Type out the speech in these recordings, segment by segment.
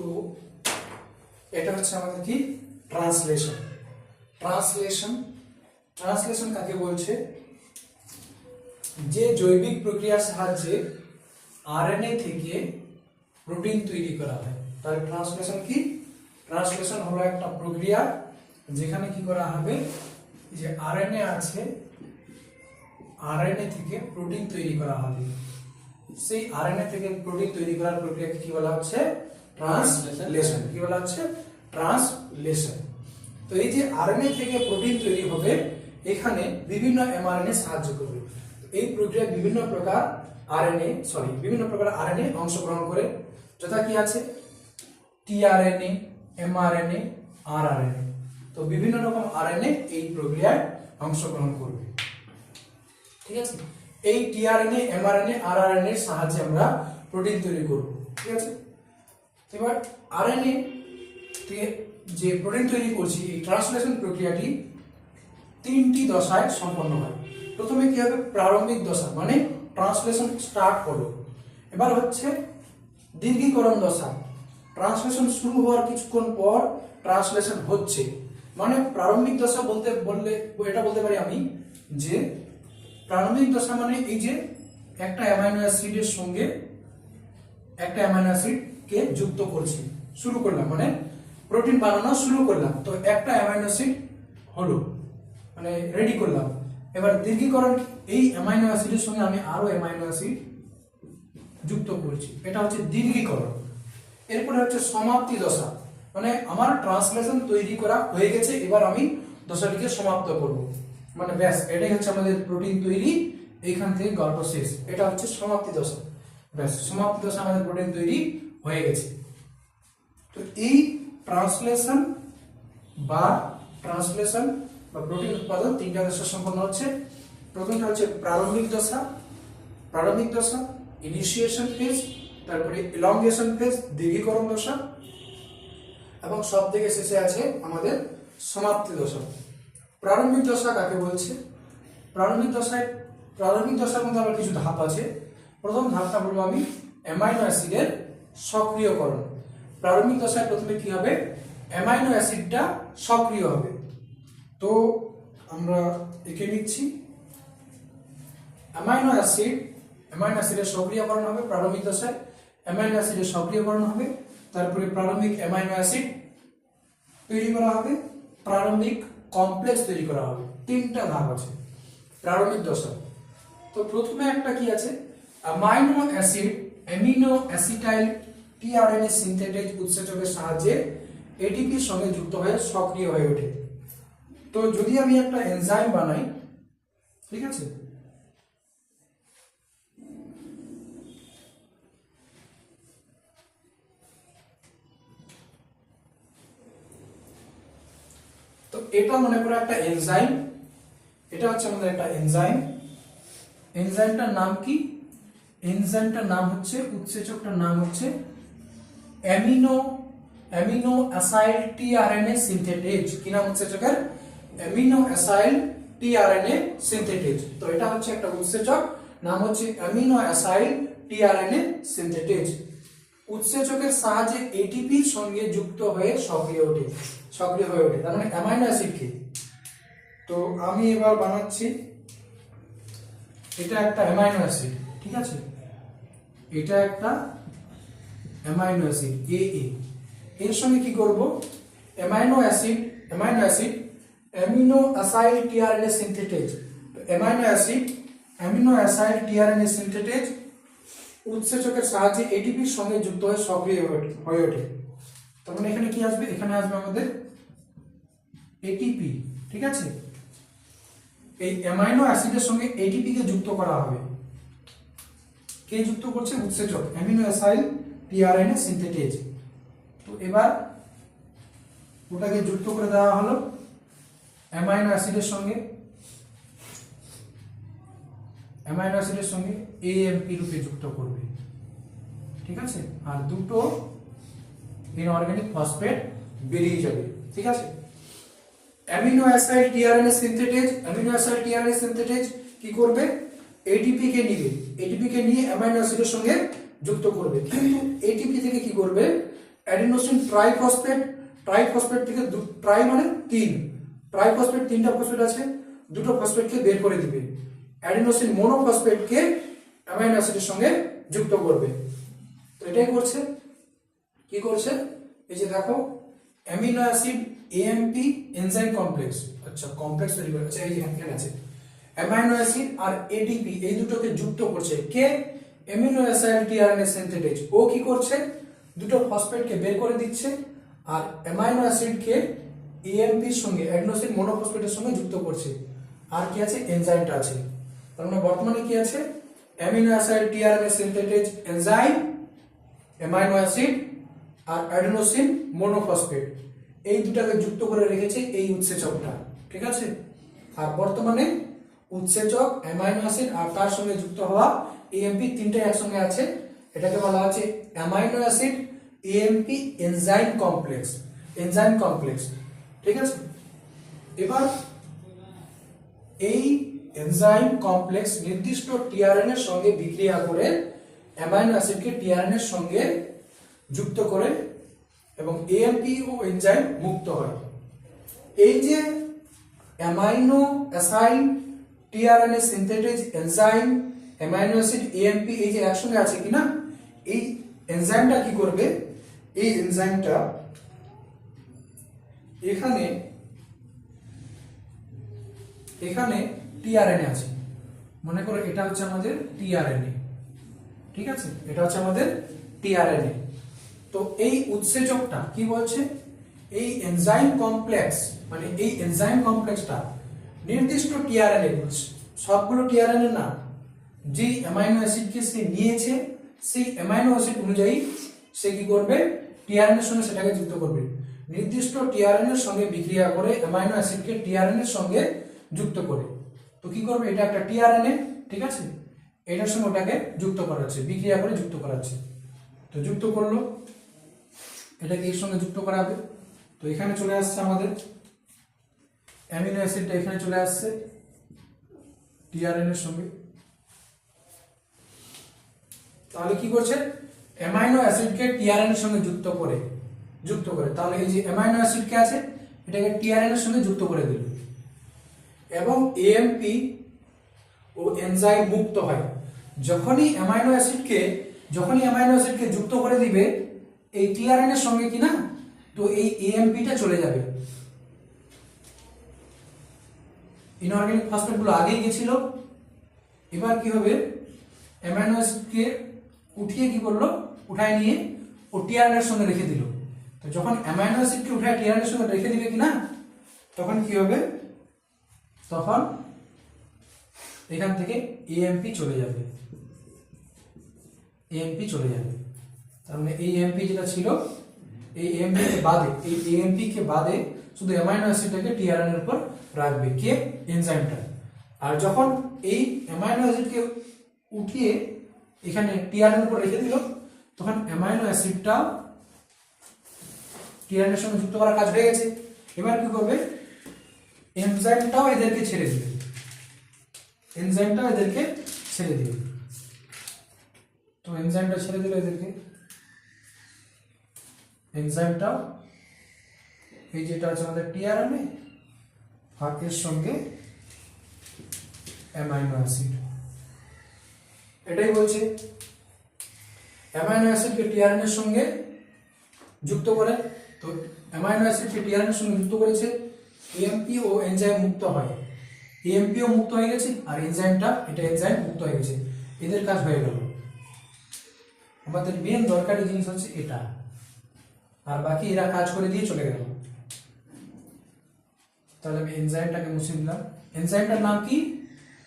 তো এটা হচ্ছে আমাদের কি? ট্রান্সলেশন ট্রান্সলেশন ট্রান্সলেশন কাকে বলছে? যে জৈবিক প্রক্রিয়ার সাহায্যে আরএনএ থেকে প্রোটিন তৈরি করা হয়। তার ট্রান্সলেশন কি? ট্রান্সলেশন হলো একটা প্রক্রিয়া যেখানে কি করা হবে? যে আরএনএ আছে আরএনএ থেকে প্রোটিন তৈরি করা হবে। সেই আরএনএ থেকে প্রোটিন তৈরি করার প্রক্রিয়াকে কি বলা হচ্ছে? ট্রান্সলেশন কি বলা হচ্ছে? ট্রান্সলেশন তো এই যে আরএনএ থেকে প্রোটিন তৈরি হবে, এখানে বিভিন্ন এমআরএনএ সাহায্য করবে। এই প্রক্রিয়ায় বিভিন্ন প্রকার আরএনএ সরি বিভিন্ন প্রকার আরএনএ অংশগ্রহণ করে। যথা কি আছে? টিআরএনএ এমআরএনএ আরআরএনএ তো বিভিন্ন রকম আরএনএ এই প্রক্রিয়ায় অংশগ্রহণ করবে। ঠিক আছে? এই টিআরএনএ এমআরএনএ আরআরএনএ এর সাহায্যে আমরা প্রোটিন তৈরি করব। ঠিক আছে? এবার আরএনএ থেকে যে প্রোটিন তৈরি করছি, এই ট্রান্সলেশন প্রক্রিয়াটি তিনটি দশায় সম্পন্ন হয়। প্রথমে কি হবে? প্রারম্ভিক দশা মানে ট্রান্সলেশন স্টার্ট হলো এবার হচ্ছে দীর্ঘীকরণ দশা। ট্রান্সলেশন শুরু হওয়ার কিছুক্ষণ পর ট্রান্সলেশন হচ্ছে। মানে প্রারম্ভিক দশা বলতে বললে, এটা বলতে পারি আমি যে প্রারম্ভিক দশা মানে এই যে একটা অ্যামাইনো অ্যাসিডের সঙ্গে একটা অ্যামাইনো অ্যাসিডকে যুক্ত করছি? শুরু করলাম মানে প্রোটিন বানানো শুরু করলাম। তো একটা অ্যামাইনো অ্যাসিড হলো মানে রেডি করলাম। এবার দীর্ঘীকরণ, এই অ্যামাইনো অ্যাসিডের সঙ্গে আমি আরও অ্যামাইনো অ্যাসিড যুক্ত করছি। এটা হচ্ছে দীর্ঘীকরণ। এরপরে হচ্ছে সমাপ্তি দশা। মানে আমার ট্রান্সলেশন তৈরি করা হয়ে গেছে, এবার আমি দশাটিকে সমাপ্ত করব। মানে ব্যাস, এটাই হচ্ছে আমাদের প্রোটিন তৈরি। এইখান থেকে গল্প শেষ। এটা হচ্ছে সমাপ্তি দশা। ব্যাস, সমাপ্তি দশা আমাদের প্রোটিন তৈরি হয়ে গেছে। তো এই ট্রান্সলেশন বা ট্রান্সলেশন বা প্রোটিন উৎপাদন তিনটা দশা সম্পন্ন হচ্ছে। প্রথমটা হচ্ছে প্রারম্ভিক দশা। প্রারম্ভিক দশা ইনিশিয়েশন ফেজ তারপরে এলঙ্গেশন ফেজ দীর্ঘীকরণ দশা এবং সব থেকে শেষে আছে আমাদের সমাপ্তি দশা। প্রারম্ভিক দশা কাকে বলছে? প্রারম্ভিক দশায় প্রারম্ভিক দশার মধ্যে আবার কিছু ধাপ আছে। প্রথম ধাপটা বলব আমি অ্যামাইনো অ্যাসিডের সক্রিয়করণ। প্রারম্ভিক দশায় প্রথমে কি হবে? অ্যামাইনো অ্যাসিডটা সক্রিয় হবে। তো আমরা এঁকে নিচ্ছি। অ্যামাইনো অ্যাসিড, অ্যামাইনো অ্যাসিডের সক্রিয়করণ হবে প্রারম্ভিক দশায়। অ্যামাইনো অ্যাসিডের সক্রিয়করণ হবে, তারপরে প্রারম্ভিক অ্যামাইনো অ্যাসিড তৈরি করা হবে, প্রারম্ভিক কমপ্লেক্স তৈরি করা হবে। তিনটা ধাপ আছে, প্রারম্ভিক দশা তো প্রথমে একটা কি আছে? Amino acid amino acetyl tRNA synthetase উৎসেচকের সাহায্যে এটিপির সঙ্গে যুক্ত হয়ে সক্রিয় হয়ে ওঠে। তো যদি আমি একটা এনজাইম বানাই, ঠিক আছে? তো এটা মনে করো একটা এনজাইম, এটা হচ্ছে আমাদের একটা এনজাইম। এনজাইমটার নাম কি? এনজাইমটার নাম হচ্ছে, উৎসেচকটার নাম হচ্ছে amino amino acyl tRNA synthetase কি নাম উৎসেচকের? অ্যামিনো অ্যাসাইল টিআরএনএ সিনথেটেজ তো এটা হচ্ছে একটা উৎসেচক, নাম হচ্ছে অ্যামিনো অ্যাসাইল টিআরএনএ সিনথেটেজ উৎসেচকের সাহায্যে এটিপির সঙ্গে যুক্ত হয়ে সক্রিয় ওঠে, সক্রিয় হয়ে ওঠে। তার মানে অ্যামাইনো অ্যাসিড কি? তো আমি এবার বানাচ্ছি, এটা একটা অ্যামাইনো অ্যাসিড, ঠিক আছে? এটা একটা অ্যামাইনো অ্যাসিড এ এ এর সঙ্গে কি করব? Amino acid amino acid amino acyl tRNA synthetase amino acid amino acyl tRNA synthetase উৎসেচকের সাহায্যে এটিপির সঙ্গে যুক্ত হয়ে সক্রিয় হয়ে ওঠে- তখন এখানে কি আসবে? এখানে আসবে আমাদের এটিপি ঠিক আছে? এই অ্যামাইনো অ্যাসিডের সঙ্গে এটিপি কে যুক্ত করা হবে। কে যুক্ত করছে? উৎসেচক, অ্যামিনো অ্যাসাইল, টিআরএনএ সিনথেটেজ তো এবার ওটাকে যুক্ত করে দেওয়া হলো অ্যামাইনো অ্যাসিডের সঙ্গে। অ্যামাইনো অ্যাসিডের সঙ্গে এএমপি রূপে যুক্ত করবে। ঠিক আছে? আর দুটো ইনঅর্গানিক ফসফেট বেরিয়ে যাবে। ঠিক আছে? Amino acid tRNA synthetase amino acid tRNA synthetase কি করবে? এটিপি কে নিবে। এটিপি কে নিয়ে অ্যামাইনো অ্যাসিডের সঙ্গে যুক্ত করবে। কিন্তু এটিপি থেকে কি করবে? অ্যাডিনোসিন ট্রাইফসফেট ট্রাইফসফেট থেকে ট্রাই মানে তিন। ট্রাইফসফেট তিনটা ফসফেট আছে, দুটো ফসফেটকে বের করে দিবে। অ্যাডিনোসিন মোনোফসফেটকে অ্যামাইনো অ্যাসিডের সঙ্গে যুক্ত করবে। তো এটাই করছে। কি করছে? এই যে দেখো amino acid AMP enzyme complex আচ্ছা কমপ্লেক্স তৈরি করে আচ্ছা এই যে এখানে আছে। অ্যামাইনো অ্যাসিড আর এডিপি এই দুটোকে যুক্ত করছে কে? অ্যামিনো অ্যাসিড টিআরএনএ সিনথেটেজ ও কি করছে? দুটো ফসফেটকে বের করে দিচ্ছে আর অ্যামাইনো অ্যাসিডকে এএমপির সঙ্গে, অ্যাডনোসিন মোনোফসফেটের সঙ্গে যুক্ত করছে। আর কি আছে? এনজাইমটা আছে। তার মানে বর্তমানে কি আছে? Amino acid tRNA synthetase enzyme, amino acid আর অ্যাডেনোসিন মোনোফসফেট। এই দুটাকে যুক্ত করে রেখেছে এই উৎসেচকটা। ঠিক আছে? আর বর্তমানে উৎসেচক অ্যামাইনো অ্যাসিড আর তার সঙ্গে যুক্ত হওয়া এএমপি তিনটে একসঙ্গে আছে। এটাকে বলা হচ্ছে amino acid AMP enzyme complex enzyme complex. ঠিক আছে? এবার এই এনজাইম কমপ্লেক্স নির্দিষ্ট টিআরএন এর সঙ্গে বিক্রিয়া করে অ্যামাইনো অ্যাসিডকে টিআরএন এর সঙ্গে যুক্ত করে এবং এএমপি ও এনজাইম মুক্ত হয়। এই যে amino acyl tRNA synthetase enzyme amino acid AMP এই যে একসঙ্গে আছে কিনা, এই এনজাইমটা কি করবে? এই এনজাইমটা এখানে এখানে টিআরএনএ আছে। মনে করো এটা হচ্ছে আমাদের টিআরএনএ ঠিক আছে? এটা হচ্ছে আমাদের টিআরএনএ তো এই উৎসেচকটা কি বলছে? এই এনজাইম কমপ্লেক্স মানে এই এনজাইম কমপ্লেক্সটা নির্দিষ্ট টিআরএনএ সবগুলো টিআরএনএ না যে অ্যামাইনো অ্যাসিডকে সে নিয়েছে, সেই অ্যামাইনো অ্যাসিড অনুযায়ী সে কি করবে? টিআরএনএর সঙ্গে সেটাকে যুক্ত করবে। নির্দিষ্ট টিআরএন এর সঙ্গে বিক্রিয়া করে অ্যামাইনো অ্যাসিডকে টিআরএন এর সঙ্গে যুক্ত করে। তো কি করবে? এটা একটা টিআরএনএ ঠিক আছে? এটার সঙ্গে ওটাকে যুক্ত করা করাচ্ছে বিক্রিয়া করে যুক্ত করা করাচ্ছে তো যুক্ত করল। এটাকে এর সঙ্গে যুক্ত করাবে তো এখানে চলে আসছে আমাদের অ্যামিনো অ্যাসিডটা এখানে চলে আসছে টিআরএন এর সঙ্গে। তাহলে কি করছে? অ্যামাইনো অ্যাসিডকে টিআরএন এর সঙ্গে যুক্ত করে যুক্ত করে। তাহলে এই যে অ্যামাইনো অ্যাসিড কে আছে, এটাকে টিআরএন এর সঙ্গে যুক্ত করে দিল। এবং এএমপি ও এনজাইম মুক্ত হয়। যখনই অ্যামাইনো অ্যাসিডকে, যখনই অ্যামাইনো অ্যাসিডকে যুক্ত করে দিবে, এই টিআরএন এর সঙ্গে কিনা, তো এই এএমপিটা চলে যাবে। ইনঅর্গানিক ফসফেটগুলো আগেই গেছিল। এবার কি হবে? অ্যামাইনো অ্যাসিডকে উঠিয়ে কি করল? উঠায় নিয়ে ও টিআরএন এর সঙ্গে রেখে দিল। তো যখন অ্যামাইনো অ্যাসিডকে উঠায় টিআরএন এর সঙ্গে রেখে দিবে কিনা, তখন কি হবে? তখন এখান থেকে এএমপি চলে যাবে। এএমপি চলে যাবে। তার মানে এই এমপি যেটা ছিল এই এমপি কে বাদে, এই এএমপি কে বাদে শুধু অ্যামাইনো অ্যাসিডটাকে টিআরএন এর উপর রাখবে, কে? এনজাইমটা আর যখন এই অ্যামাইনো অ্যাসিডকে উঠিয়ে এখানে টিআরএন উপর রেখে দিল, তখন অ্যামাইনো অ্যাসিডটা টিআরএন এর সঙ্গে যুক্ত করার কাজ হয়ে গেছে। এবার কি করবে? এনজাইমটাও এদেরকে ছেড়ে দিবে। এনজাইমটাও এদেরকে ছেড়ে দিবে। তো এনজাইমটা ছেড়ে দিল এদেরকে। এনজাইমটাও এই যেটা আছে আমাদের টিআরএনএ আর এর সঙ্গে অ্যামাইনো অ্যাসিড। এটাই বলছে। অ্যামাইনো অ্যাসিডকে টিআরএন এর সঙ্গে যুক্ত করে। তো অ্যামাইনো অ্যাসিডকে টিআরএন এর সঙ্গে যুক্ত করেছে এএমপি ও এনজাইম মুক্ত হয়। এএমপিও মুক্ত হয়ে গেছে, আর এনজাইমটা, এটা এনজাইম মুক্ত হয়ে গেছে। এদের কাজ হয়ে গেল। আমাদের মেন দরকারি জিনিস হচ্ছে এটা। আর বাকি এরা কাজ করে দিয়ে চলে গেল। তাহলে আমি এনজাইমটাকে মুছে দিলাম এনজাইমটার নাম কি?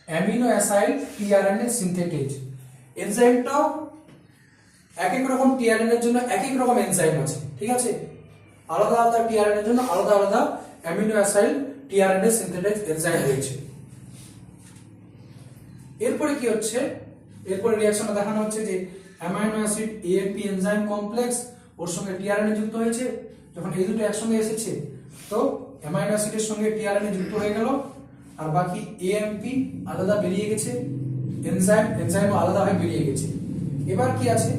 অ্যামিনো অ্যাসাইড টিআরএনএ সিনথেটেজ এনজাইমটাও এক এক রকম টিআরএন এর জন্য এক এক রকম এনজাইম আছে, ঠিক আছে? আলাদা আলাদা টিআরএন এর জন্য আলাদা আলাদা amino acid tRNA synthetase enzyme রয়েছে। এরপরে কি হচ্ছে? এরপরে রিঅ্যাকশনে দেখানো হচ্ছে যে amino acid AMP enzyme complex ওর সঙ্গে টিআরএনএ যুক্ত হয়েছে, যখন এই দুটো একসঙ্গে এসেছে, তো অ্যামাইনো অ্যাসিডের সঙ্গে টিআরএনএ যুক্ত হয়ে গেল, আর বাকি এএমপি আলাদা বেরিয়ে গেছে, এনজাইম, এনজাইমও আলাদা হয়ে বেরিয়ে গেছে। এবার কি আছে?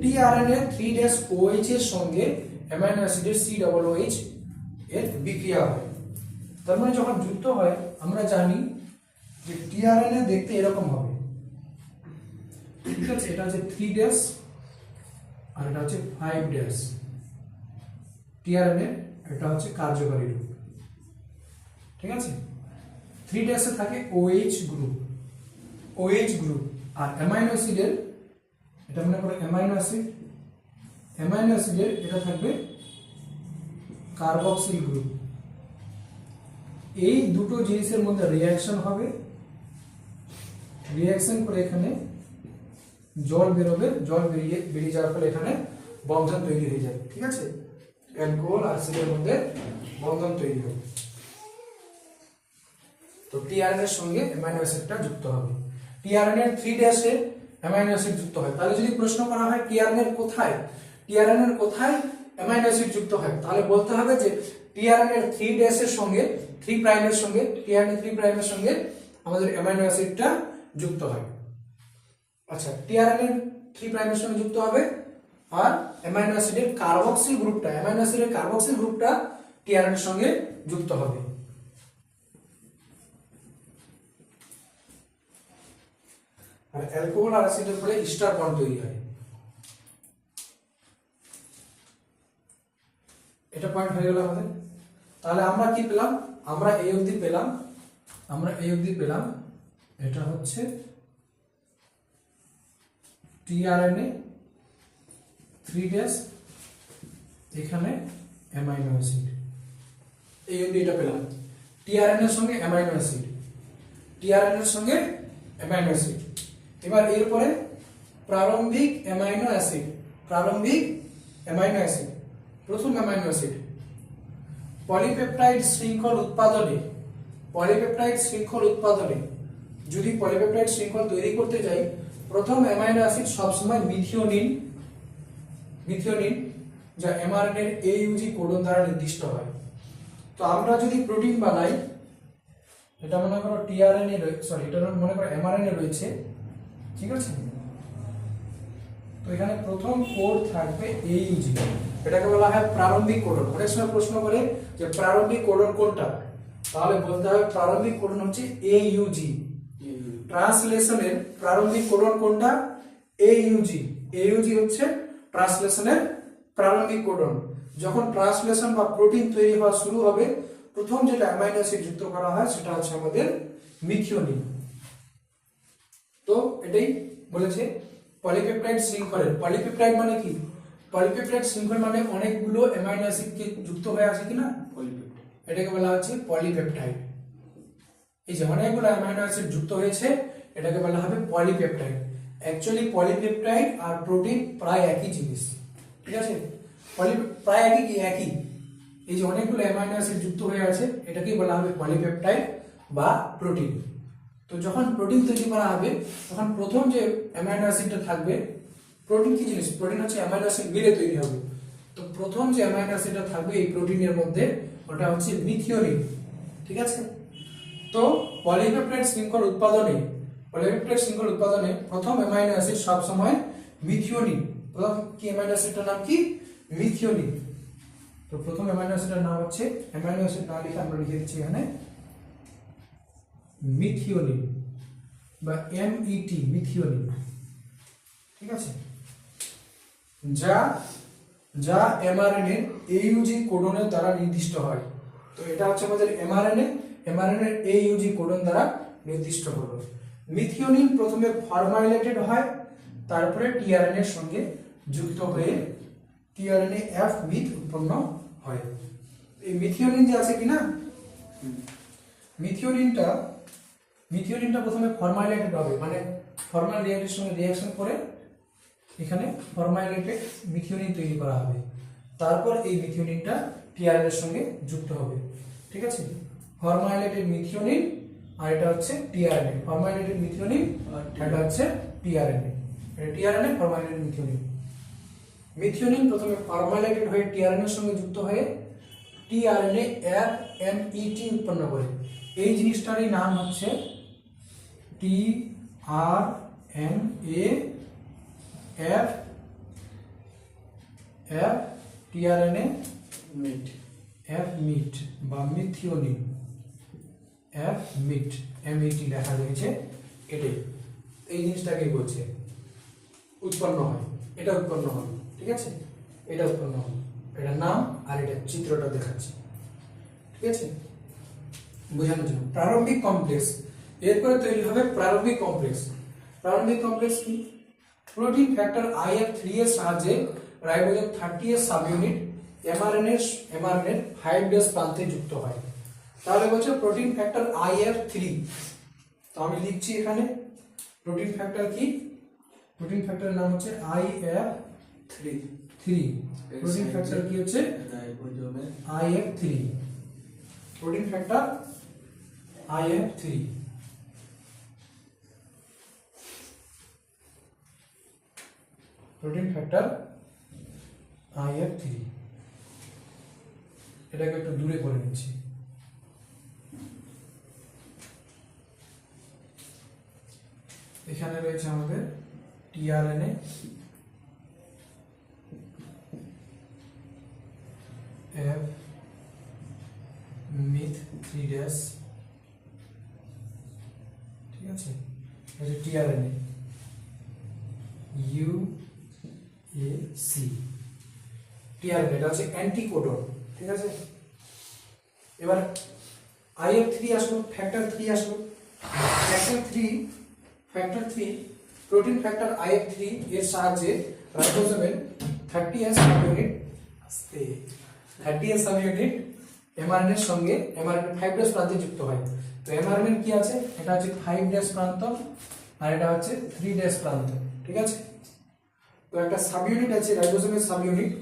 টিআরএনএ থ্রি ড্যাশ ওএইচ এর সঙ্গে অ্যামাইনো অ্যাসিডের সি ডবল ওএইচ এর বিক্রিয়া হয়। তার মানে যখন যুক্ত হয়, আমরা জানি যে টিআরএনএ দেখতে এরকম হবে। ঠিক আছে, এটা হচ্ছে থ্রি ড্যাশ আর এটা হচ্ছে ফাইভ ড্যাশ টিআরএনএ এটা হচ্ছে কার্যকারী রূপ। ঠিক আছে? থ্রি ড্যাশে থাকে ওএইচ গ্রুপ ওএইচ গ্রুপ আর অ্যামাইনো অ্যাসিডের এটা মনে করো অ্যামাইনো অ্যাসিড অ্যামাইনো অ্যাসিডের এটা থাকবে কার্বক্সিল গ্রুপ এই দুটো জিনিসের মধ্যে রিয়াকশন হবে। রিয়াকশন করে এখানে জল বেরোবে, জল বেরিয়ে বেরিয়ে যাওয়ার ফলে এখানে বন্ধন তৈরি হয়ে যাবে, ঠিক আছে? অ্যালকোহল আর অ্যাসিডের মধ্যে বন্ধন তৈরি হবে। তো টিআরএন এর সঙ্গে অ্যামাইনো অ্যাসিডটা যুক্ত হবে। টিআরএন এর থ্রি ড্যাশে অ্যামাইনো অ্যাসিড যুক্ত হয়। তাহলে যদি প্রশ্ন করা হয় টিআরএন এর কোথায়? টিআরএন এর কোথায় অ্যামাইনো অ্যাসিড যুক্ত হয়? তাহলে বলতে হবে যে টিআরএন এর থ্রি ড্যাশের সঙ্গে থ্রি প্রাইমের সঙ্গে টিআরএন থ্রি প্রাইমের সঙ্গে আমাদের অ্যামাইনো অ্যাসিডটা যুক্ত হয়। আচ্ছা টিআরএন এর থ্রি প্রাইমের সঙ্গে যুক্ত হবে, আর অ্যামাইনো অ্যাসিডের কার্বক্সিল গ্রুপটা অ্যামাইনো অ্যাসিডের কার্বক্সিল গ্রুপটা টিআরএন এর সঙ্গে যুক্ত হবে। আর অ্যালকোহল আর অ্যাসিডের পরে স্টার বন্ড তৈরি হয়। এটা পয়েন্ট হয়ে গেল আমাদের। তাহলে আমরা কি পেলাম? আমরা এই অবধি পেলাম। আমরা এই অবধি পেলাম। এটা হচ্ছে টিআরএনএ থ্রি ডেজ এখানে অ্যামাইনো অ্যাসিড এই অবধি এটা পেলাম। টিআরএনএর সঙ্গে অ্যামাইনো অ্যাসিড টিআরএন এর সঙ্গে অ্যামাইনো অ্যাসিড এবার এরপরে প্রারম্ভিক অ্যামাইনো অ্যাসিড প্রারম্ভিক অ্যামাইনো অ্যাসিড প্রথম অ্যামাইনো অ্যাসিড পলিপেপটাইড শৃঙ্খল উৎপাদনে। পলিপেপটাইড শৃঙ্খল উৎপাদনে। যদি পলিপেপটাইড শৃঙ্খল তৈরি করতে যাই প্রথম অ্যামাইনো অ্যাসিড সবসময় মিথিওনিন মিথিওনিন, যা এমআরএনএর এইউজি কোডন দ্বারা নির্দিষ্ট হয়। তো আমরা যদি প্রোটিন বানাই, এটা মনে করো টিআরএনএ সরি এটা মনে করো এমআরএনএ রয়েছে, ঠিক আছে? তো এখানে প্রথম কোড থাকবে এইউজি এটাকে বলা হয় প্রারম্ভিক কোডন। অনেক সময় প্রশ্ন করে যে প্রারম্ভিক কোডন কোনটা? তাহলে বলতে হবে প্রারম্ভিক কোডন হচ্ছে এইউজি ট্রান্সলেশনের প্রারম্ভিক কোডন কোনটা? এইউজি এইউজি হচ্ছে ট্রান্সলেশনের প্রারম্ভিক কোডন। যখন ট্রান্সলেশন বা প্রোটিন তৈরি হওয়া শুরু হবে প্রথম যেটা অ্যামাইনো অ্যাসিড যুক্ত করা হয় সেটা হচ্ছে আমাদের মিথিওনিন। তো এটাই বলেছে পলিপেপটাইড শৃঙ্খলের। পলিপেপটাইড মানে কি? পলিপেপটাইড শৃঙ্খল মানে অনেকগুলো অ্যামাইনো অ্যাসিড কে যুক্ত হয়ে আছে কিনা? এটাকে বলা হচ্ছে পলিপেপটাইড। এই যে অনেকগুলো অ্যামাইনো অ্যাসিড যুক্ত হয়েছে, এটাকে বলা হবে পলিপেপটাইড অ্যাকচুয়ালি পলিপেপটাইড আর প্রোটিন প্রায় একই জিনিস। ঠিক আছে? পলি প্রায় একই কি? একই। এই যে অনেকগুলো অ্যামাইনো অ্যাসিড যুক্ত হয়ে আছে, এটাকেই বলা হবে পলিপেপটাইড বা প্রোটিন তো যখন প্রোটিন তৈরি করা হবে, তখন প্রথম যে অ্যামাইনো অ্যাসিডটা থাকবে প্রোটিন কি জিনিস? প্রোটিন হচ্ছে অ্যামাইনো অ্যাসিড মিলে তৈরি হবে। তো প্রথম যে অ্যামাইনো অ্যাসিডটা থাকবে এই প্রোটিনের মধ্যে, ওটা হচ্ছে মিথিওনিন ঠিক আছে? তো পলিপেপটাইড শৃঙ্খল উৎপাদনে, পলিপেপটাইড শৃঙ্খল উৎপাদনে প্রথম অ্যামাইনো অ্যাসিড সব সময় মিথিওনিন প্রথম কি অ্যামাইনো অ্যাসিডটার নাম কি? মিথিওনিন তো প্রথম অ্যামাইনো অ্যাসিডের নাম হচ্ছে অ্যামাইনো অ্যাসিড না লিখে আমরা লিখে দিচ্ছি এখানে মিথিওনিন বা এমইটি মিথিওনিন ঠিক আছে? যা যা এমআরএনএ এইউজি কোডনের দ্বারা নির্দিষ্ট হয়। তো এটা হচ্ছে আমাদের এমআরএনএ এমআরএনএ এইউজি কোডন দ্বারা নির্দিষ্ট হলো মিথিওনিন প্রথমে ফরমাইলেটেড হয়, তারপরে টিআরএনএ এর সঙ্গে যুক্ত হয়ে টিআরএনএ এফ মিথ উৎপন্ন হয়। এই মিথিওনিন যে আছে কিনা? মিথিওনিনটা মিথিওনিনটা প্রথমে ফর্মাইলেটেড হবে মানে ফর্মাল রিয়াক্টের সঙ্গে রিয়াকশন করে এখানে ফর্মাইলেটেড মিথিওনিন তৈরি করা হবে। তারপর এই মিথিওনিনটা টিআরএন এর সঙ্গে যুক্ত হবে। ঠিক আছে? ফরমাইলেটেড মিথিওনিন আর এটা হচ্ছে টিআরএনএ। ফরমাইলেটেড মিথিওনিন আর এটা হচ্ছে টিআরএনএ। এটা টিআরএনএ ফরমাইলেটেড মিথিওনিন মিথিওনিন প্রথমে ফরমাইলেটেড হয়ে টিআরএন এর সঙ্গে যুক্ত হয়ে টিআরএনএ এফ এম ইটি উৎপন্ন করে। এই জিনিসটারই নাম হচ্ছে T R N A F F tRNA met. F met বা মিথিওনিন এফ মিট এমইটি লেখা রয়েছে এটাই এই জিনিসটাকে বলছে। উৎপন্ন হয়। এটা উৎপন্ন হয়, ঠিক আছে? এটা উৎপন্ন হয়। এটার নাম আর এটা চিত্রটা দেখাচ্ছি। ঠিক আছে? বোঝানোর জন্য। প্রারম্ভিক কমপ্লেক্স এরপরে তৈরি হবে প্রারম্ভিক কমপ্লেক্স প্রারম্ভিক কমপ্লেক্স কি? প্রোটিন ফ্যাক্টর আইএফ থ্রি এর সাহায্যে রাইবোজোম থার্টি এর sub unit mRNA mRNA five dash প্রান্তে যুক্ত হয়। তাহলে বলছে protein factor I F three তো আমি লিখছি এখানে প্রোটিন ফ্যাক্টর কি? প্রোটিন ফ্যাক্টরের নাম হচ্ছে I F three three protein factor কি হচ্ছে? I F three protein factor I F three protein factor I F three এটাকে একটু দূরে করে নিচ্ছি। এখানে রয়েছে আমাদের tRNA. F met three dash ঠিক আছে? এটা tRNA. U A C tRNA, এটা হচ্ছে অ্যান্টিকোডন ঠিক আছে? এবার আইএফ থ্রি আসলো ফ্যাক্টর থ্রি আসলো। Factor three factor three protein factor IF three এর সাহায্যে রাইবোজোমের থার্টি এস ইউনিট আস্তে থার্টি এস সাব ইউনিট এমআরএনএর সঙ্গে এমআরএন ফাইভ ডেস প্রান্তে যুক্ত হয়। তো এমআরএন কি আছে? এটা হচ্ছে ফাইভ ডেস প্রান্ত আর এটা হচ্ছে থ্রি ডেস প্রান্ত, ঠিক আছে? তো একটা সাব ইউনিট আছে রাইবোজোমের সাব ইউনিট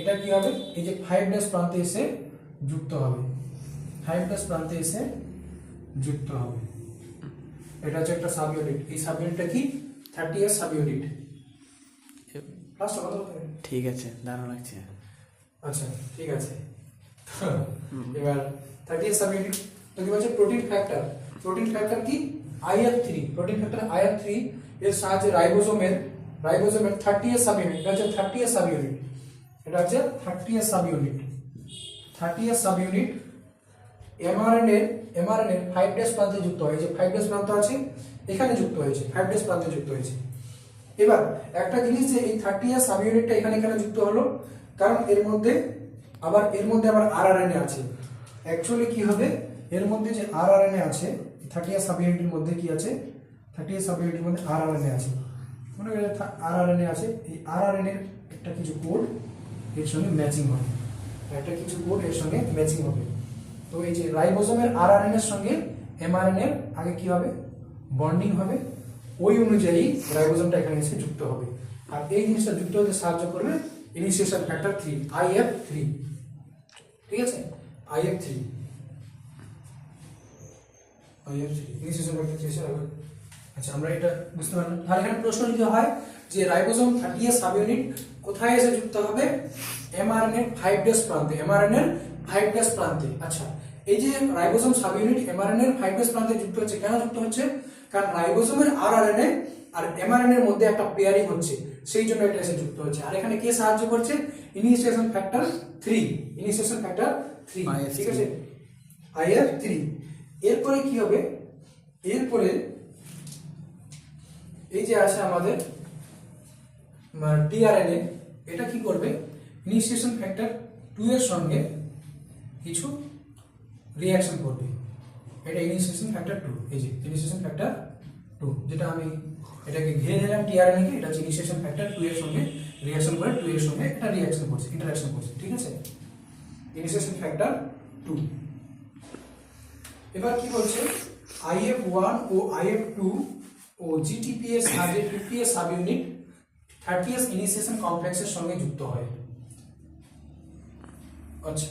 এটা কি হবে? এই যে ফাইভ ডেস প্রান্তে এসে যুক্ত হবে। ফাইভ ডেস প্রান্তে এসে যুক্ত হবে। এটা হচ্ছে একটা সাব ইউনিট এই সাব ইউনিটটা কি? Thirty S sub unit last কথা বলতে হবে? ঠিক আছে দারুণ লাগছে। আচ্ছা ঠিক আছে। এবার থার্টি সাব ইউনিট তো কি বলছে? প্রোটিন ফ্যাক্টর প্রোটিন ফ্যাক্টর কি? IF three protein factor IF three এর সাহায্যে রাইবোজোমের রাইবোজোমের থার্টি এর সাব ইউনিট এটা হচ্ছে থার্টি এর সাব ইউনিট এটা হচ্ছে থার্টি এর সাব ইউনিট থার্টি এর sub unit mRNA mRNA five dash প্রান্তে যুক্ত হয়েছে ফাইভ ডেজ প্রান্ত আছে, এখানে যুক্ত হয়েছে ফাইভ ডেজ প্রান্তে যুক্ত হয়েছে। এবার, একটা জিনিস যে এই থার্টি ইয়ার সাব ইউনিটটা এখানে এখানে যুক্ত হলো? কারণ এর মধ্যে আবার, এর মধ্যে আবার আর আর আছে। অ্যাকচুয়ালি কি হবে? এর মধ্যে যে আর আর আছে থার্টি ইয়ার সাব ইউনিটের মধ্যে কি আছে? থার্টি ইয়ার সাব ইউনিটের মধ্যে আর আর আছে। মনে করি আর আর আছে, এই আর আর এর একটা কিছু কোড এর সঙ্গে ম্যাচিং হবে। একটা কিছু কোড এর সঙ্গে ম্যাচিং হবে। তো এই যে রাইবোজোমের আর আর এর সঙ্গে এমআরএন এর আগে কি হবে? বন্ডিং হবে। ওই অনুযায়ী রাইবোজোমটা এখানে এসে যুক্ত হবে। আর এই জিনিসটা যুক্ত হতে সাহায্য করবে initiation factor three IF three. ঠিক আছে? IF three. IF three. Initiation factor three আচ্ছা আমরা এটা বুঝতে পারলাম। তাহলে এখানে প্রশ্ন যদি হয় যে রাইবোজোম থার্টি সাব ইউনিট কোথায় এসে যুক্ত হবে? এমআরএনএ ফাইভ ডেস প্রান্তে। এমআরএনএ ফাইভ প্রান্তে। আচ্ছা এই যে ribosome sub unit mRNA five dash প্রান্তে যুক্ত হচ্ছে কেন যুক্ত হচ্ছে? কারণ রাইবোজোমের আরআরএনএ আর এমআরএনএ এর মধ্যে একটা পেয়ারিং হচ্ছে সেই জন্য এটা এসে যুক্ত হচ্ছে। আর এখানে কে সাহায্য করছে? Initiation factor three initiation factor three ঠিক আছে? আইএফ থ্রি এরপরে কি হবে? এরপরে এই যে আছে আমাদের টিআরএনএ এটা কি করবে? ইনিশিয়েশন ফ্যাক্টর টু এর সঙ্গে কিছু রিয়াকশন করবে। এটা ইনিশিয়েশন ফ্যাক্টর টু এই যে ইনিশিয়েশন ফ্যাক্টর টু যেটা আমি এটাকে ঘিরে নিলাম টিআরএনএ কে, এটা হচ্ছে ইনিশিয়েশন ফ্যাক্টর টু এর সঙ্গে রিয়াকশন করে টু এর সঙ্গে একটা রিয়াকশন করছে ইন্টারাকশন করছে, ঠিক আছে? ইনিশিয়েশন ফ্যাক্টর টু এবার কি বলছে? আইএফ ওয়ান ও আইএফ টু ও জিটিপি এর সাহায্যে fifty sub unit thirty S initiation কমপ্লেক্সের সঙ্গে যুক্ত হয়। আচ্ছা।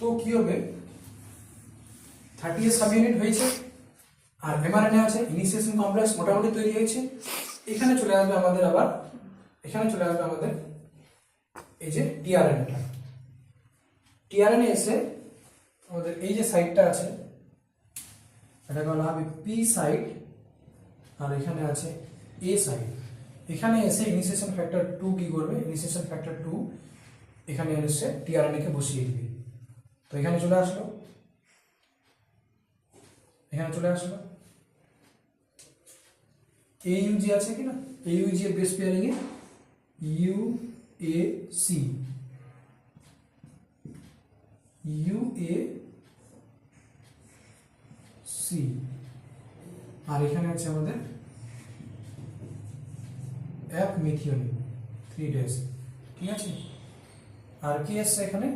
তো কি হবে? থার্টি সাব ইউনিট হয়েছে, আর এমআরএনএ আছে ইনিশিয়েশন কমপ্লেক্স মোটামুটি তৈরি হয়েছে। এখানে চলে আসবে আমাদের আবার, এখানে চলে আসবে আমাদের এই যে টিআরএনএটা টিআরএনএ এসে আমাদের এই যে সাইডটা আছে, এটা বলা হবে পি সাইড আর এখানে আছে এ সাইড এখানে এসে ইনিশিয়েশন ফ্যাক্টর টু কি করবে? ইনিশিয়েশন ফ্যাক্টর টু এখানে এসে টিআরএনএ কে বসিয়ে দিবে। তো এখানে চলে আসলো। এখানে চলে আসলো। এই ইউজি আছে কি না? এই ইউজি এর base pairing A U A C U A C আর এখানে আছে আমাদের এক মিথিওনিন থ্রি ডেজ ঠিক আছে? আর কি এসছে এখানে?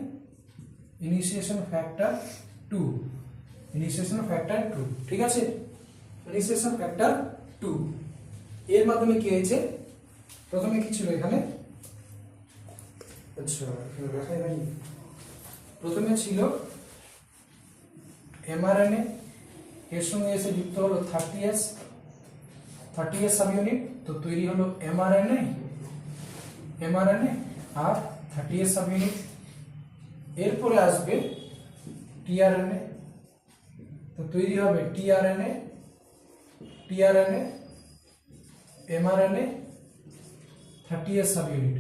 Initiation factor two initiation factor two ঠিক আছে? ইনিশিয়েশন ফ্যাক্টর টু এর মাধ্যমে কি হয়েছে? প্রথমে কি ছিল এখানে? আচ্ছা প্রথমে ছিল এমআরএনএ এর সঙ্গে এসে যুক্ত হলো thirty S thirty S sub unit তো তৈরি হলো এমআরএনএ এমআরএনএ আর থার্টি এস সাব ইউনিট এরপরে আসবে টিআরএনএ। তো তৈরি হবে tRNA tRNA, mRNA, thirty S sub unit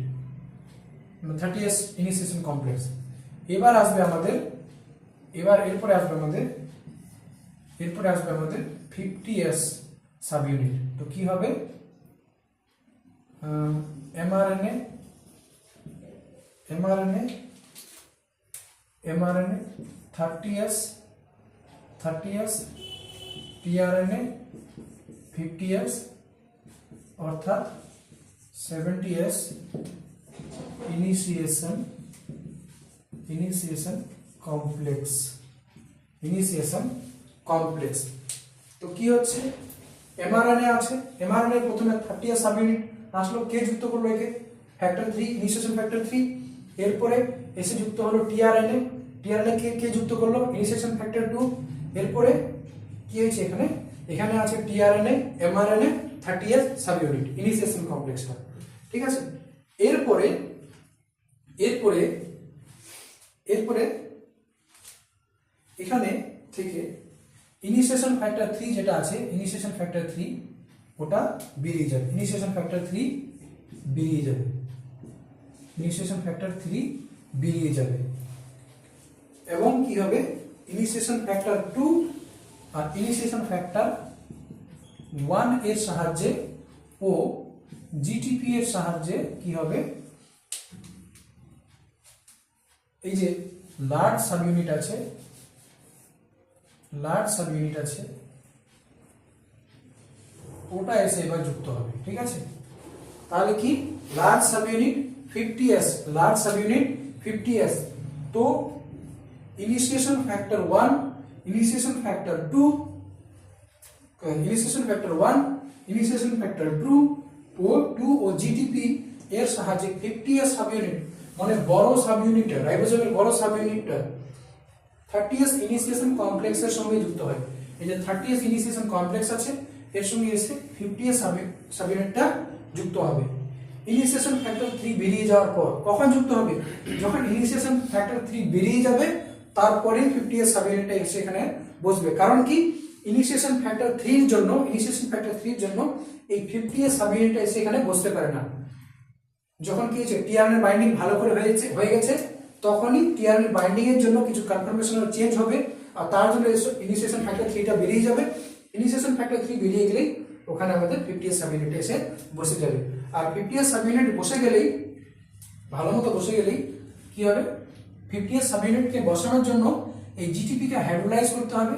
মানে থার্টি এস ইনিশিয়েশন কমপ্লেক্স। এবার আসবে আমাদের, এবার এরপরে আসবে আমাদের, এরপরে আসবে আমাদের ফিফটি এস সাব ইউনিট তো কি হবে? MRNA mRNA mRNA thirty S thirty S tRNA fifty S অর্থাৎ seventy S initiation initiation complex initiation complex তো কি হচ্ছে? এমআরএনএ আছে। এমআরএনএ প্রথমে থার্টি এর সাব আসলো। কে যুক্ত করল একে? Factor three initiation factor three এরপরে এসে যুক্ত হলো টিআরএনএ। টিআরএনএ কে কে যুক্ত করল? Initiation factor two. এরপরে কি হয়েছে এখানে? এখানে আছে টিআরএনএ, এমআরএনএ, থার্টি এর সাব ইউনিট ইনিশিয়েশন কমপ্লেক্সটা। ঠিক আছে? এরপরে এরপরে এরপরে এখানে থেকে ইনিশিয়েশন ফ্যাক্টর থ্রি যেটা আছে, ইনিশিয়েশন ফ্যাক্টর থ্রি, ওটা বেরিয়ে যাবে। ইনিশিয়েশন ফ্যাক্টর থ্রি বেরিয়ে যাবে। ইনিশিয়েশন ফ্যাক্টর থ্রি বেরিয়ে যাবে। এবং কি হবে? ইনিশিয়েশন ফ্যাক্টর টু আর ইনিশিয়েশন ফ্যাক্টর ওয়ানের সাহায্যে ও জিটিপি এর সাহায্যে কি হবে? এই যে লার্জ সাব ইউনিট আছে লার্জ সাব ইউনিট আছে, ওটা এসে এবার যুক্ত হবে, ঠিক আছে? তাহলে কি? Large sub unit fifty S large sub fifty S তো initiation factor one initiation factor two initiation factor one initiation factor two ও টু ও জিটিপি এর সাহায্যে ফিফটি এস সাব মানে বড় সাব ইউনিটটা রাইবোজোমের বড় সাব ইউনিটটা থার্টি এস ইনিশিয়েশন কমপ্লেক্সের সঙ্গে যুক্ত হয়। এই যে থার্টি এস ইনিশিয়েশন কমপ্লেক্স আছে, এর সঙ্গে এসে ফিফটি এস সাব ইউনিটটা যুক্ত হবে। ইনিশিয়েশন ফ্যাক্টর থ্রি বেরিয়ে যাওয়ার পর কখন যুক্ত হবে? যখন ইনিশিয়েশন ফ্যাক্টর থ্রি বেরিয়ে যাবে তারপরে ফিফটি এস সাব এসে এখানে বসবে। কারণ কি? ইনিশিয়েশন ফ্যাক্টর থ্রির জন্য ইনিশিয়েশন ফ্যাক্টর থ্রির জন্য এই ফিফটি এস সাব এসে এখানে বসতে পারে না। যখন কি হয়েছে? টিআরএন এর বাইন্ডিং ভালো করে হয়েছে হয়ে গেছে, তখনই টিআরএন এর বাইন্ডিং এর জন্য কিছু কনফার্মেশনাল চেঞ্জ হবে। আর তার জন্য ইনিশিয়েশন ফ্যাক্টর থ্রিটা বেরিয়ে যাবে। ইনিশিয়েশন ফ্যাক্টর থ্রি বেরিয়ে গেলেই ওখানে আমাদের ফিফটি এস সাব ইউনিট এসে বসে যাবে। আর ফিফটি এস সাব ইউনিট বসে গেলেই, ভালো মতো বসে গেলেই কি হবে? ফিফটি এস সাব বসানোর জন্য এই জিটিপি কে হাইড্রোলাইজ করতে হবে।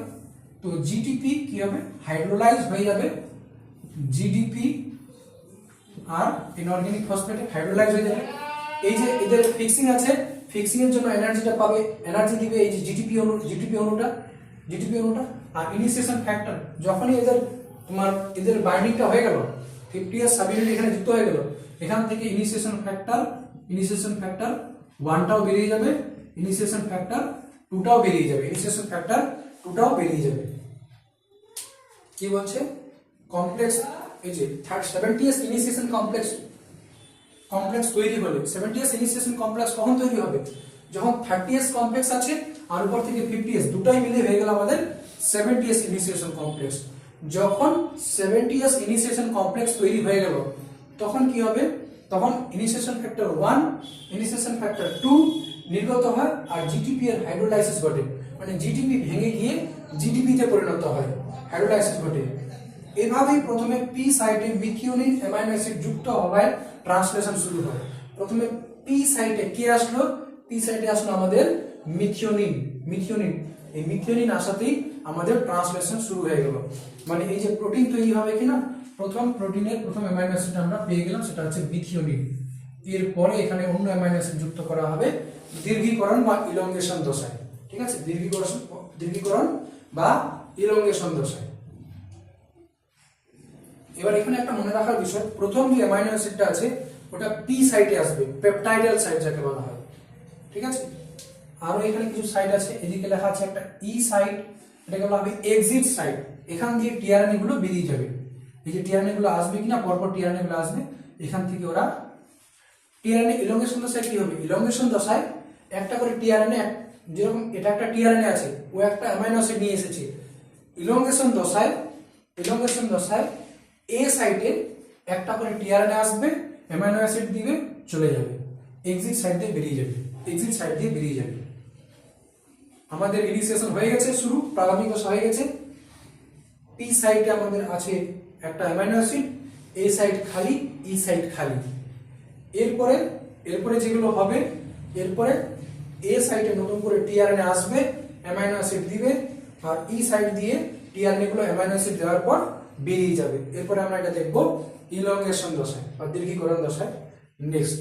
তো জিটিপি কি হবে? হাইড্রোলাইজ হয়ে যাবে জিডিপি আর ইনঅর্গানিক ফসফেটে হাইড্রোলাইজ হয়ে যাবে। এই যে এদের ফিক্সিং আছে ফিক্সিং এর জন্য এনার্জিটা পাবে এনার্জি দিবে এই যে জিটিপি অণু জিটিপি অণুটা জিটিপি অণুটা, আর ইনিশিয়েশন ফ্যাক্টর যখনই এদের তোমার এদের বাইন্ডিংটা হয়ে গেল। ফিফটি ইয়ার সাব ইউনিট এখানে যুক্ত হয়ে গেল। এখান থেকে ইনিশিয়েশন ফ্যাক্টর ইনিশিয়েশন ফ্যাক্টর ওয়ানটাও বেরিয়ে যাবে ইনিশিয়েশন ফ্যাক্টর টুটাও বেরিয়ে যাবে ইনিশিয়েশন ফ্যাক্টর টুটাও বেরিয়ে যাবে। কি বলছে? কমপ্লেক্স এই যে third seventy S initiation complex complex তৈরি হলে সেভেন্টি এস ইনিশিয়েশন কমপ্লেক্স কখন তৈরি হবে? যখন থার্টি এস কমপ্লেক্স আছে, আর উপর থেকে ফিফটি এস দুটাই মিলে হয়ে গেল আমাদের সেভেন্টি এস ইনিশিয়েশন কমপ্লেক্স যখন সেভেন্টি এস ইনিশিয়েশন কমপ্লেক্স তৈরি হয়ে গেল, তখন কি হবে? তখন initiation factor one initiation factor two নির্গত হয় আর জিটিপি এর হাইড্রোলাইসিস ঘটে। মানে জিটিপি ভেঙে গিয়ে জিডিপি তে পরিণত হয় হাইড্রোলাইসিস ঘটে। এভাবেই প্রথমে পি সাইটে মিথিওনিন অ্যামাইনো অ্যাসিড যুক্ত হওয়ায় ট্রান্সলেশন শুরু হয়। প্রথমে পি সাইটে কে আসলো? পি সাইটে আসলো আমাদের মিথিওনিন মিথিওনিন এই মিথিওনিন আসাতেই আমাদের ট্রান্সলেশন শুরু হয়ে গেল। মানে এই যে প্রোটিন তৈরি হবে কিনা, প্রথম প্রোটিনের প্রথম অ্যামাইনো অ্যাসিড আমরা পেয়ে গেলাম, সেটা হচ্ছে মিথিওনিন এরপরে এখানে অন্য অ্যামাইনো অ্যাসিড যুক্ত করা হবে দীর্ঘীকরণ বা ইলংগেশন দশায়। ঠিক আছে? দীর্ঘীকরণ দীর্ঘীকরণ বা ইলংগেশন দশায়। এবার এখানে একটা মনে রাখার বিষয়, প্রথম যে অ্যামাইনো অ্যাসিডটা আছে, ওটা পি সাইটে আসবে পেপটাইডাল সাইট যাকে বলা হয়। ঠিক আছে? আরও এখানে কিছু সাইট আছে, এদিকে লেখা আছে একটা ই সাইট এটাকে বলা হবে? এক্সিট সাইট এখান দিয়ে টিআরএনএ গুলো বেরিয়ে যাবে। এই যে টিআরএনএ গুলো আসবে কিনা, পরপর টিআরএনএ গুলো আসবে, এখান থেকে ওরা টিআরএনএ ইলংগেশন দশায় কি হবে? ইলংগেশন দশায় একটা করে টিআরএনএ যেরকম এটা একটা টিআরএনএ আছে, ও একটা অ্যামাইনো অ্যাসিড নিয়ে এসেছে। ইলংগেশন দশায় ইলংগেশন দশায় এ সাইটে একটা করে টিআরএনএ আসবে অ্যামাইনো অ্যাসিড দিবে, চলে যাবে। এক্সিট সাইড দিয়ে বেরিয়ে যাবে। এক্সিট সাইড দিয়ে বেরিয়ে যাবে। আমাদের ইনিশিয়েশন হয়ে গেছে, শুরু প্রাথমিক দশা হয়ে গেছে। পি সাইডে আমাদের আছে একটা অ্যামাইনো অ্যাসিড এ সাইড খালি ই সাইড খালি। এরপরে এরপরে যেগুলো হবে, এরপরে এ সাইডে নতুন করে টিআরএনএ আসবে অ্যামাইনো অ্যাসিড দিবে, আর ই সাইড দিয়ে টিআরএনএ গুলো অ্যামাইনো অ্যাসিড দেওয়ার পর বেরিয়ে যাবে। এরপরে আমরা এটা দেখব ইলংগেশন দশায়, বা দীর্ঘীকরণ দশায় নেক্সট